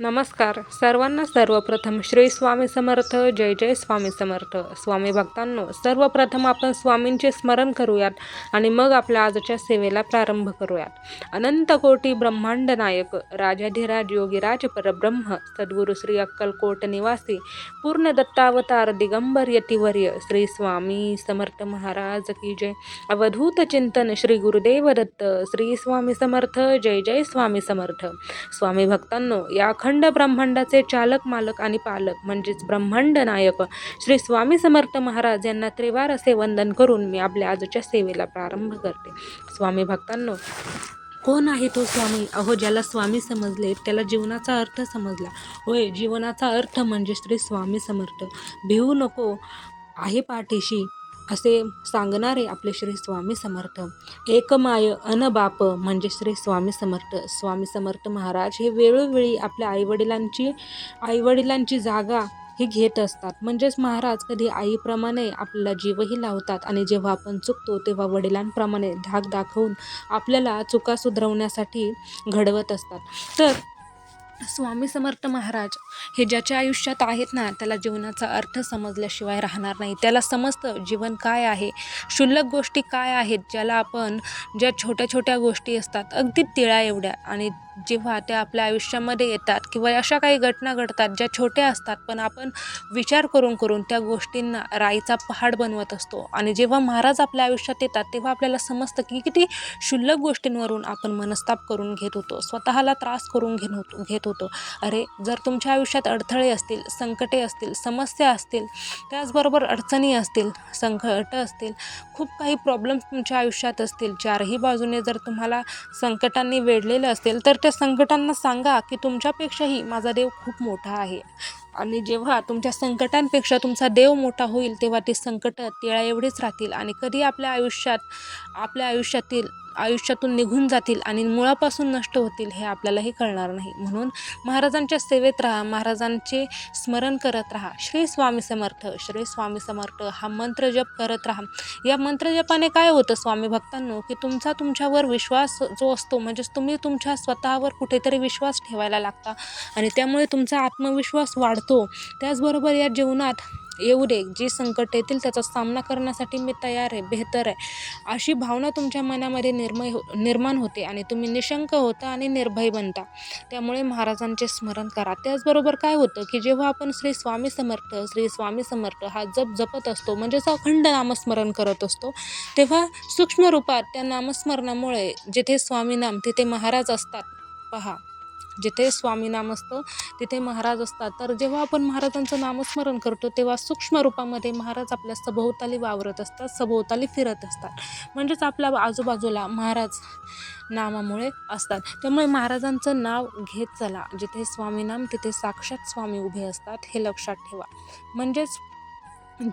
नमस्कार. सर्वांना सर्वप्रथम श्री स्वामी समर्थ. जय जय स्वामी समर्थ. स्वामी भक्तांनो सर्वप्रथम आपण स्वामींचे स्मरण करूयात आणि मग आपल्या आजच्या सेवेला प्रारंभ करूयात. अनंत कोटी ब्रह्मांड नायक राजाधिराज योगीराज परब्रह्म सद्गुरू श्री अक्कलकोट निवासी पूर्ण दत्तावतार दिगंबर यतिवर्य श्री स्वामी समर्थ महाराज की जय. अवधूत चिंतन श्री गुरुदेव दत्त श्री स्वामी समर्थ जय जय स्वामी समर्थ. स्वामी भक्तांनो या अखंड ब्रह्मांडाचे चालक मालक आणि पालक म्हणजेच ब्रह्मांड नायक श्री स्वामी समर्थ महाराज यांना त्रिवार असे वंदन करून मी आपल्या आजच्या सेवेला प्रारंभ करते. स्वामी भक्तांनो कोण आहे तो स्वामी? अहो ज्याला स्वामी समजले त्याला जीवनाचा अर्थ समजला. होय जीवनाचा अर्थ म्हणजे श्री स्वामी समर्थ. भिवू नको आहे पाठीशी असे सांगणारे आपले श्री स्वामी समर्थ. एकमाय अनबाप म्हणजे श्री स्वामी समर्थ. स्वामी समर्थ महाराज हे वेळोवेळी आपल्या आईवडिलांची आईवडिलांची जागा ही घेत असतात. म्हणजेच महाराज कधी आईप्रमाणे आपल्याला जीवही लावतात आणि जेव्हा आपण चुकतो तेव्हा वडिलांप्रमाणे धाक दाखवून आपल्याला चुका सुधरवण्यासाठी घडवत असतात. तर स्वामी समर्थ महाराज हे ज्याच्या आयुष्यात आहेत ना त्याला जीवनाचा अर्थ समजल्याशिवाय राहणार नाही. त्याला समजतं जीवन काय आहे क्षुल्लक गोष्टी काय आहेत ज्याला आपण ज्या छोट्या छोट्या गोष्टी असतात अगदी तिळा एवढ्या आणि जेव्हा त्या आपल्या आयुष्यामध्ये येतात किंवा अशा काही घटना घडतात ज्या छोट्या असतात पण आपण विचार करून करून त्या गोष्टींना राईचा पहाड बनवत असतो. आणि जेव्हा महाराज आपल्या आयुष्यात येतात तेव्हा आपल्याला समजतं की किती क्षुल्लक गोष्टींवरून आपण मनस्ताप करून घेत होतो स्वतःला त्रास करून घेत होतो घेत होतो. अरे जर तुमच्या आयुष्यात अडथळे असतील संकटे असतील समस्या असतील त्याचबरोबर अडचणी असतील संकट असतील खूप काही प्रॉब्लेम्स तुमच्या आयुष्यात असतील चारही बाजूने जर तुम्हाला संकटांनी वेढलेलं असेल तर त्या संकटांना सांगा की तुमच्यापेक्षाही माझा देव खूप मोठा आहे. आणि जेव्हा तुमच्या संकटांपेक्षा तुमचा देव मोठा होईल तेव्हा ते संकट तिळा एवढेच राहतील आणि कधी आपल्या आयुष्यात आपल्या आयुष्यातील आयुष्यातून निघून जातील आणि मुळापासून नष्ट होतील हे आपल्यालाही कळणार नाही. म्हणून महाराजांच्या सेवेत राहा महाराजांचे स्मरण करत राहा. श्री स्वामी समर्थ श्री स्वामी समर्थ हा मंत्र जप करत राहा. या मंत्रजपाने काय होतं स्वामी भक्तांनो की तुमचा तुमच्यावर विश्वास जो असतो म्हणजेच तुम्ही तुमच्या स्वतःवर कुठेतरी विश्वास ठेवायला लागता आणि त्यामुळे तुमचा आत्मविश्वास वाढतो. त्याचबरोबर या जीवनात येऊ दे जी संकट येतील त्याचा सामना करण्यासाठी मी तयार आहे बेहतर आहे. अशी भावना तुमच्या मनामध्ये निर्मय हो निर्माण होते आणि तुम्ही निशंक होता आणि निर्भय बनता. त्यामुळे महाराजांचे स्मरण करा. त्याचबरोबर काय होतं की जेव्हा आपण श्री स्वामी समर्थ श्री स्वामी समर्थ हा जप जपत असतो म्हणजेच अखंड नामस्मरण करत असतो तेव्हा सूक्ष्म रूपात त्या नामस्मरणामुळे जिथे स्वामी नाम तिथे महाराज असतात पहा. जिथे स्वामी नाम असतं तिथे महाराज असतात. तर जेव्हा आपण महाराजांचं नामस्मरण करतो तेव्हा सूक्ष्म रूपामध्ये महाराज आपल्या सभोवताली वावरत असतात सभोवताली फिरत असतात. म्हणजेच आपल्या आजूबाजूला महाराज नामामुळे असतात. त्यामुळे महाराजांचं नाव घेत चला. जिथे स्वामी नाम तिथे साक्षात स्वामी उभे असतात हे लक्षात ठेवा. म्हणजेच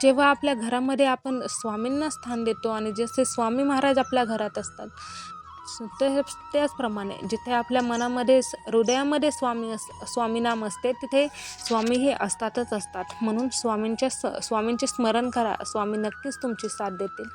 जेव्हा आपल्या घरामध्ये आपण स्वामींना स्थान देतो आणि जसे स्वामी महाराज आपल्या घरात असतात ते त्याचप्रमाणे जिथे आपल्या मनामध्ये स- हृदयामध्ये स्वामी अस स्वामीनाम असते तिथे स्वामी हे असतातच असतात. म्हणून स्वामींच्या स स्वामींचे स्मरण करा. स्वामी नक्कीच तुमची साथ देतील.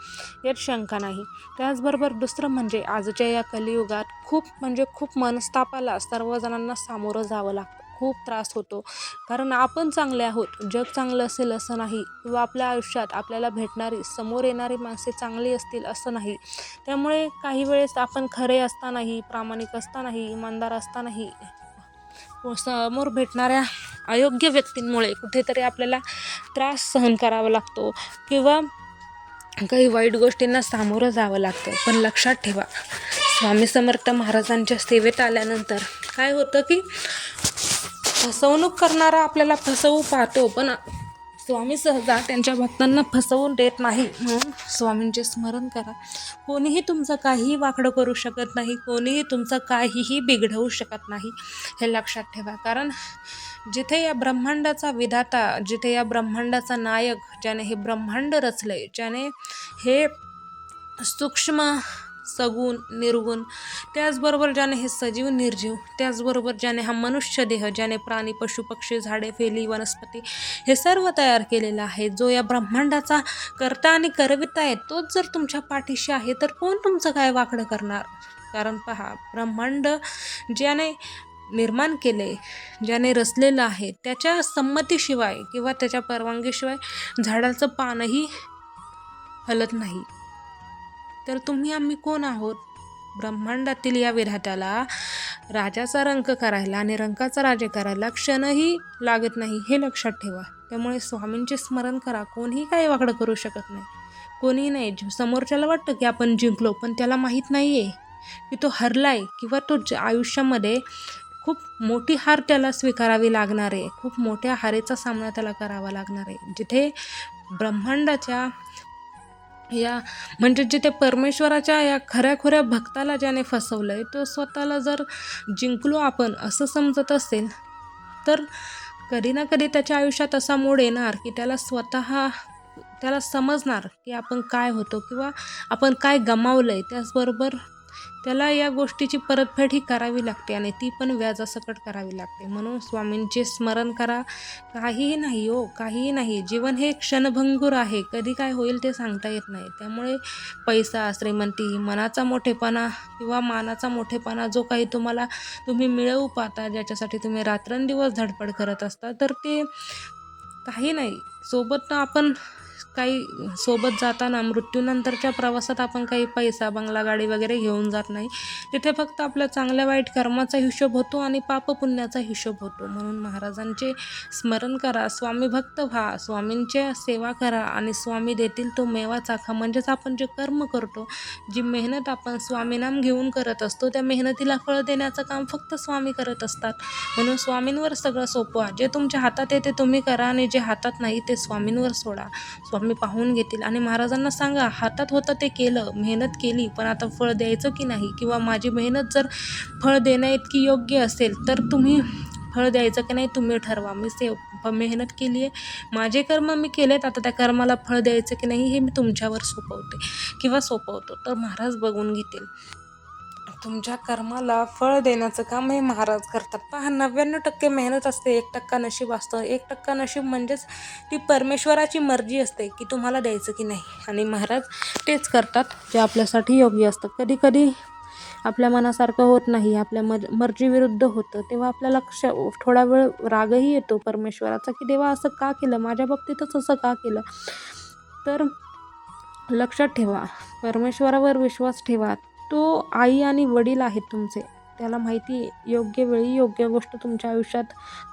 यात शंका नाही. त्याचबरोबर दुसरं म्हणजे आजच्या या कलियुगात खूप म्हणजे खूप मनस्तापाला सर्वजणांना सामोरं जावं लागतं. खूप त्रास होतो. कारण आपण चांगले आहोत जग चांगलं असेल असं नाही. किंवा आपल्या आयुष्यात आपल्याला भेटणारी समोर येणारी माणसे चांगली असतील असं नाही. त्यामुळे काही वेळेस आपण खरे असतानाही प्रामाणिक असतानाही इमानदार असतानाही समोर भेटणाऱ्या अयोग्य व्यक्तींमुळे कुठेतरी आपल्याला त्रास सहन करावा लागतो. किंवा काही वाईट गोष्टींना सामोरं जावं लागतं. पण लक्षात ठेवा स्वामी समर्थ महाराजांच्या सेवेत आल्यानंतर काय होतं की फसवणूक करणारा आपल्याला फसवू पाहतो पण स्वामी सहजा त्यांच्या भक्तांना फसवून देत नाही. म्हणून स्वामींचे स्मरण करा. कोणीही तुमचं काहीही वाकडं करू शकत नाही कोणीही तुमचं काहीही बिघडवू शकत नाही हे लक्षात ठेवा. कारण जिथे या ब्रह्मांडाचा विधाता जिथे या ब्रह्मांडाचा नायक ज्याने हे ब्रह्मांड रचले ज्याने हे सूक्ष्म सगुण निर्गुण. त्याचबरोबर ज्याने हे सजीव निर्जीव त्याचबरोबर ज्याने हा मनुष्य देह ज्याने प्राणी पशु पक्षी झाडे फेली वनस्पती हे सर्व तयार केलेलं आहे जो या ब्रह्मांडाचा करता आणि करविता आहे तोच जर तुमच्या पाठीशी आहे तर कोण तुमचं काय वाकडं करणार? कारण पहा ब्रह्मांड ज्याने निर्माण केले ज्याने रचलेलं आहे त्याच्या संमतीशिवाय किंवा त्याच्या परवानगीशिवाय झाडाचं पानही हलत नाही. तर तुम्ही आम्ही कोण आहोत? ब्रह्मांडातील या विधात्याला राजाचा रंक करायला आणि रंकाचा राजे करायला क्षणही लागत नाही हे लक्षात ठेवा. त्यामुळे स्वामींचे स्मरण करा कोणीही काही वाकडं करू शकत नाही. कोणीही नाही समोरच्याला वाटतं की आपण जिंकलो पण त्याला माहीत नाही आहे की तो हरलाय किंवा तो आयुष्यामध्ये खूप मोठी हार त्याला स्वीकारावी लागणार आहे. खूप मोठ्या हारेचा सामना त्याला करावा लागणार आहे. जिथे ब्रह्मांडाच्या या म्हणजे जिथे परमेश्वराच्या या खऱ्या खुऱ्या भक्ताला ज्याने फसवलं आहे तो स्वतःला जर जिंकलो आपण असं समजत असेल तर कधी ना कधी त्याच्या आयुष्यात असा मोड येणार की त्याला स्वतः त्याला समजणार की आपण काय होतो किंवा आपण काय गमावलं आहे त्याचबरोबर त्याला या गोष्टीची परतफेड ही करावी लागते आणि ती पण व्याजासकट करावी लागते. म्हणून स्वामींचे स्मरण करा. काहीही नाही हो काहीही नाही. जीवन हे क्षणभंगूर आहे. कधी काय होईल ते सांगता येत नाही. त्यामुळे पैसा श्रीमंती मनाचा मोठेपणा किंवा मानाचा मोठेपणा जो काही तुम्हाला तुम्ही मिळवू पाहता ज्याच्यासाठी तुम्ही रात्रंदिवस धडपड करत असता तर ते काही नाही. सोबत आपण काही सोबत जाताना मृत्यूनंतरच्या प्रवासात आपण काही पैसा बंगला गाडी वगैरे घेऊन जात नाही. तिथे फक्त आपल्या चांगल्या वाईट कर्माचा हिशोब होतो आणि पापपुण्याचा हिशोब होतो. म्हणून महाराजांचे स्मरण करा स्वामी भक्त व्हा स्वामींच्या सेवा करा आणि स्वामी देतील तो मेवा चाखा. म्हणजेच आपण जे कर्म करतो जी मेहनत आपण स्वामीनाम घेऊन करत असतो त्या मेहनतीला फळ देण्याचं काम फक्त स्वामी करत असतात. म्हणून स्वामींवर सगळं सोपवा. जे तुमच्या हातात येते तुम्ही करा आणि जे हातात नाही ते स्वामींवर सोडा. स्वामी पाहून घेतील. आणि महाराजांना सांगा हातात होतं ते केलं मेहनत केली पण आता फळ द्यायचं की नाही? किंवा माझी मेहनत जर फळ देण्या इतकी योग्य असेल तर तुम्ही फळ द्यायचं की नाही तुम्ही ठरवा. मी सेव मेहनत केली आहे माझे कर्म मी केलेत आता त्या कर्माला फळ द्यायचं की नाही हे मी तुमच्यावर सोपवते किंवा सोपवतो. तर महाराज बघून घेतील. तुमच्या कर्माला फळ देण्याचं काम हे महाराज करतात. पहा नव्याण्णव टक्के मेहनत असते एक टक्का नशीब असतं. एक टक्का नशीब म्हणजेच ती परमेश्वराची मर्जी असते की तुम्हाला द्यायचं की नाही. आणि महाराज तेच करतात जे आपल्यासाठी योग्य असतं कधी कधी आपल्या मनासारखं होत नाही आपल्या मज मर्जीविरुद्ध होतं. तेव्हा आपल्याला क्ष थोडा वेळ रागही येतो परमेश्वराचा की देवा असं का केलं? माझ्या बाबतीतच असं का केलं? तर लक्षात ठेवा परमेश्वरावर विश्वास ठेवा. तो आई आणि वडील आहेत तुमचे. त्याला माहिती योग्य वेळी योग्य गोष्ट तुमच्या आयुष्यात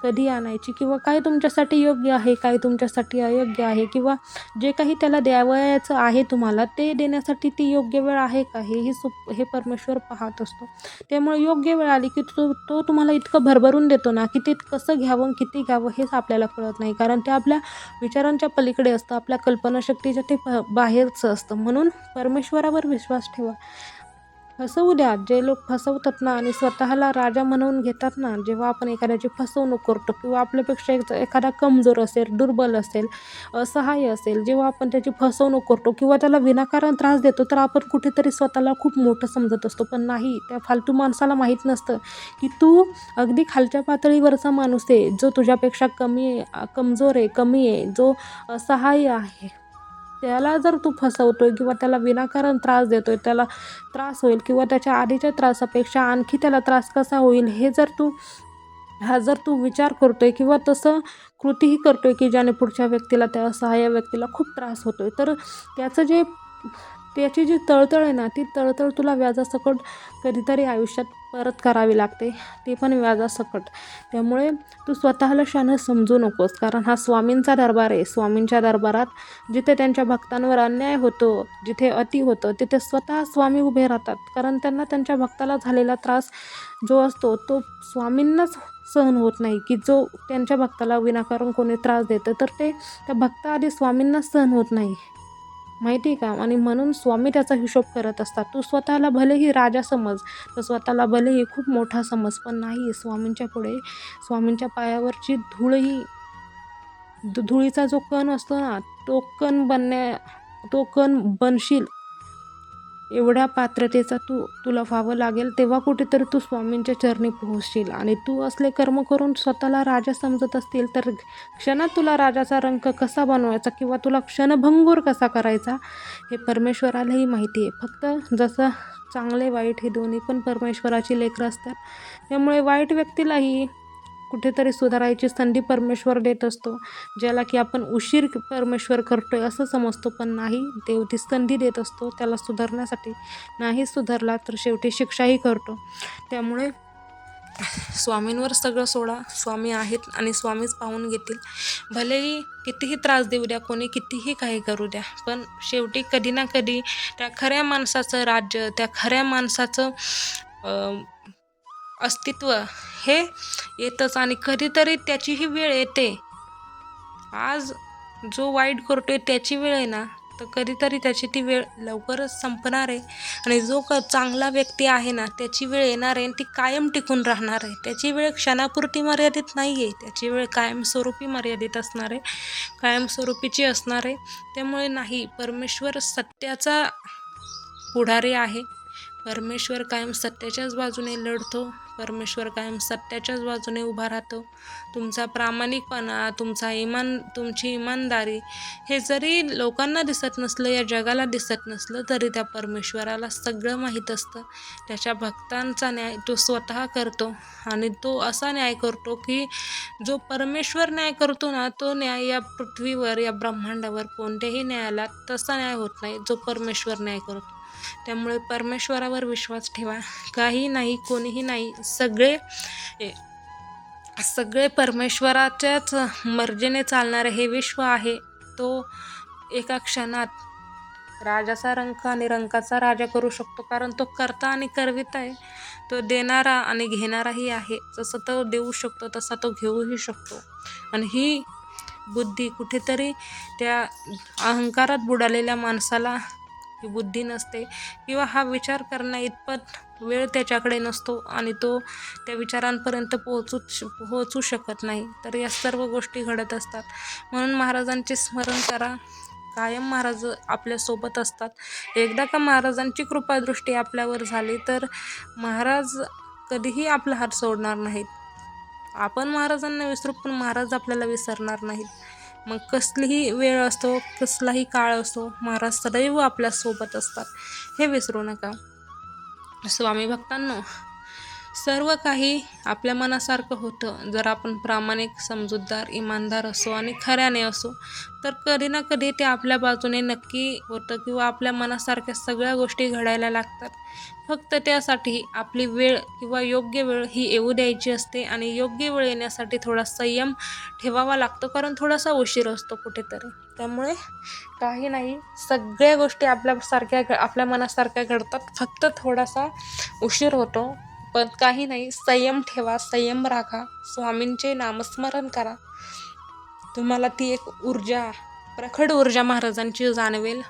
कधी आणायची किंवा काय तुमच्यासाठी योग्य आहे काय तुमच्यासाठी अयोग्य आहे किंवा जे काही त्याला द्यावयाचं आहे तुम्हाला ते देण्यासाठी ती योग्य वेळ आहे का? हे ही सुप हे परमेश्वर पाहत असतो. त्यामुळे योग्य वेळ आली की तो तो तुम्हाला इतकं भरभरून देतो ना की ते कसं घ्यावं किती घ्यावं हेच आपल्याला कळत नाही. कारण ते आपल्या विचारांच्या पलीकडे असतं आपल्या कल्पनाशक्तीच्या ते प- बाहेरचं असतं. म्हणून परमेश्वरावर विश्वास ठेवा. फसवू द्या. जे लोक फसवतात ना आणि स्वतःला राजा म्हणवून घेतात ना जेव्हा आपण एखाद्याची फसवणूक करतो किंवा आपल्यापेक्षा एक एखादा कमजोर असेल दुर्बल असेल असहाय्य असेल जेव्हा आपण त्याची फसवणूक करतो किंवा त्याला विनाकारण त्रास देतो तर आपण कुठेतरी स्वतःला खूप मोठं समजत असतो. पण नाही त्या फालतू माणसाला माहीत नसतं की तू अगदी खालच्या पातळीवरचा माणूस आहे जो तुझ्यापेक्षा कमी आहे कमजोर आहे कमी आहे जो असहाय्य आहे. त्याला जर तू फसवतोय किंवा त्याला विनाकारण त्रास देतोय त्याला त्रास होईल किंवा त्याच्या आधीच्या त्रासापेक्षा आणखी त्याला त्रास कसा होईल हे जर तू हा जर तू विचार करतोय किंवा तसं कृतीही करतोय की ज्याने पुढच्या व्यक्तीला त्या असहाय्य व्यक्तीला खूप त्रास होतोय तर त्याचं जे त्याची जी तळतळ आहे ना ती तळतळ तुला व्याजासकट कधीतरी आयुष्यात परत करावी लागते. ते पण व्याजासकट त्यामुळे तू स्वतःला शानं समजू नकोस. कारण हा स्वामींचा दरबार आहे. स्वामींच्या दरबारात जिथे त्यांच्या भक्तांवर अन्याय होतो जिथे अति होतं तिथे स्वतः स्वामी उभे राहतात. कारण त्यांना त्यांच्या भक्ताला झालेला त्रास जो असतो तो स्वामींनाच सहन होत नाही. की जो त्यांच्या भक्ताला विनाकारण कोणी त्रास देतं तर ते त्या भक्ताआधी स्वामींना सहन होत नाही. माहिती आहे का? आणि म्हणून स्वामी त्याचा हिशोब करत असतात. तू स्वतःला भलेही राजा समज तर स्वतःला भलेही खूप मोठा समज पण नाही स्वामींच्या पुढे स्वामींच्या पायावरची धूळही धुळीचा जो कण असतो ना तो कण बनण्या तो कण बनशील. एवढ्या पात्रतेचा तू तुला व्हावं लागेल तेव्हा कुठेतरी तू स्वामींच्या चरणी पोहोचशील. आणि तू असले कर्म करून स्वतःला राजा समजत असतील तर क्षणात तुला राजाचा रंग कसा बनवायचा किंवा तुला क्षणभंगूर कसा करायचा हे परमेश्वरालाही माहिती आहे. फक्त जसं चांगले वाईट हे दोन्ही पण परमेश्वराची लेकरं असतात त्यामुळे वाईट व्यक्तीलाही कुठेतरी सुधारायची संधी परमेश्वर देत असतो ज्याला की आपण उशीर परमेश्वर करतोय असं समजतो पण नाही देव ती संधी देत असतो त्याला सुधारण्यासाठी नाही सुधारला तर शेवटी शिक्षाही करतो. त्यामुळे स्वामींवर सगळं सोडा स्वामी आहेत आणि स्वामीच पाहून घेतील. भलेही कितीही त्रास देऊ द्या कोणी कितीही काही करू द्या पण शेवटी कधी ना कधी त्या खऱ्या माणसाचं राज्य त्या खऱ्या माणसाचं अस्तित्व हे येतच आणि कधीतरी त्याचीही वेळ येते. आज जो वाईट करतोय त्याची वेळ आहे ना तर कधीतरी त्याची ती वेळ लवकरच संपणार आहे. आणि जो क चांगला व्यक्ती आहे ना त्याची वेळ येणार आहे आणि ती कायम टिकून राहणार आहे. त्याची वेळ क्षणापुरती मर्यादित नाही आहे त्याची वेळ कायमस्वरूपी मर्यादित असणार आहे. कायमस्वरूपीची असणार आहे. त्यामुळे नाही परमेश्वर सत्याचा पुढारी आहे. परमेश्वर कायम सत्याच्याच बाजूने लढतो परमेश्वर कायम सत्याच्याच बाजूने उभा राहतो. तुमचा प्रामाणिकपणा तुमचा इमान तुमची इमानदारी हे जरी लोकांना दिसत नसलं या जगाला दिसत नसलं तरी त्या परमेश्वराला सगळं माहीत असतं. त्याच्या भक्तांचा न्याय तो स्वतः करतो आणि तो असा न्याय करतो की जो परमेश्वर न्याय करतो ना तो न्याय या पृथ्वीवर या ब्रह्मांडावर कोणत्याही न्यायाला तसा न्याय होत नाही जो परमेश्वर न्याय करतो. त्यामुळे परमेश्वरावर विश्वास ठेवा. काही नाही कोणीही नाही. सगळे ए, सगळे परमेश्वराच्याच मर्जीने चालणारे हे विश्व आहे. तो एका क्षणात राजाचा रंक आणि रंकाचा राजा करू शकतो कारण तो करता आणि करविता आहे. तो देणारा आणि घेणाराही आहे. जसं तो देऊ शकतो तसा तो घेऊही शकतो. आणि ही बुद्धी कुठेतरी त्या अहंकारात बुडालेल्या माणसाला ही बुद्धी नसते किंवा हा विचार करण्या इतपत वेळ त्याच्याकडे नसतो आणि तो त्या विचारांपर्यंत पोहोचूच पोहोचू शकत नाही. तर या सर्व गोष्टी घडत असतात. म्हणून महाराजांचे स्मरण करा. कायम महाराज आपल्यासोबत असतात. एकदा का महाराजांची कृपादृष्टी आपल्यावर झाली तर महाराज कधीही आपला हात सोडणार नाहीत. आपण महाराजांना विसरू पण महाराज आपल्याला विसरणार नाहीत. मग कसलीही वेळ असतो कसलाही काळ असतो महाराज सदैव आपल्यासोबत असतात. हे विसरू नका. स्वामी भक्तांनो सर्व काही आपल्या मनासारखं होतं. जर आपण प्रामाणिक समजूतदार इमानदार असो आणि खऱ्याने असो तर कधी ना कधी ते आपल्या बाजूने नक्की होतं किंवा आपल्या मनासारख्या सगळ्या गोष्टी घडायला लागतात. फक्त त्यासाठी आपली वेळ किंवा योग्य वेळ ही येऊ द्यायची असते आणि योग्य वेळ येण्यासाठी थोडा संयम ठेवावा लागतो कारण थोडासा उशीर असतो कुठेतरी. त्यामुळे काही नाही सगळ्या गोष्टी आपल्यासारख्या घ- आपल्या मनासारख्या घडतात. फक्त थोडासा उशीर होतो. पण काही नाही संयम ठेवा संयम राखा स्वामींचे नामस्मरण करा. तुम्हाला ती एक ऊर्जा प्रखड ऊर्जा महाराजांची जाणवेल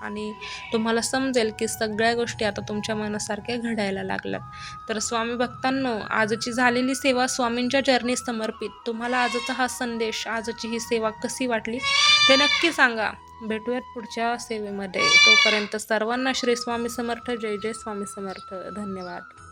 आणि तुम्हाला समजेल की सगळ्या गोष्टी आता तुमच्या मनासारख्या घडायला लागल्यात. तर स्वामी भक्तांनो आजची झालेली सेवा स्वामींच्या चरणी समर्पित. तुम्हाला आजचा हा संदेश आजची ही सेवा कशी वाटली ते नक्की सांगा. भेटूयात पुढच्या सेवेमध्ये. तोपर्यंत सर्वांना श्री स्वामी समर्थ. जय जय स्वामी समर्थ. धन्यवाद.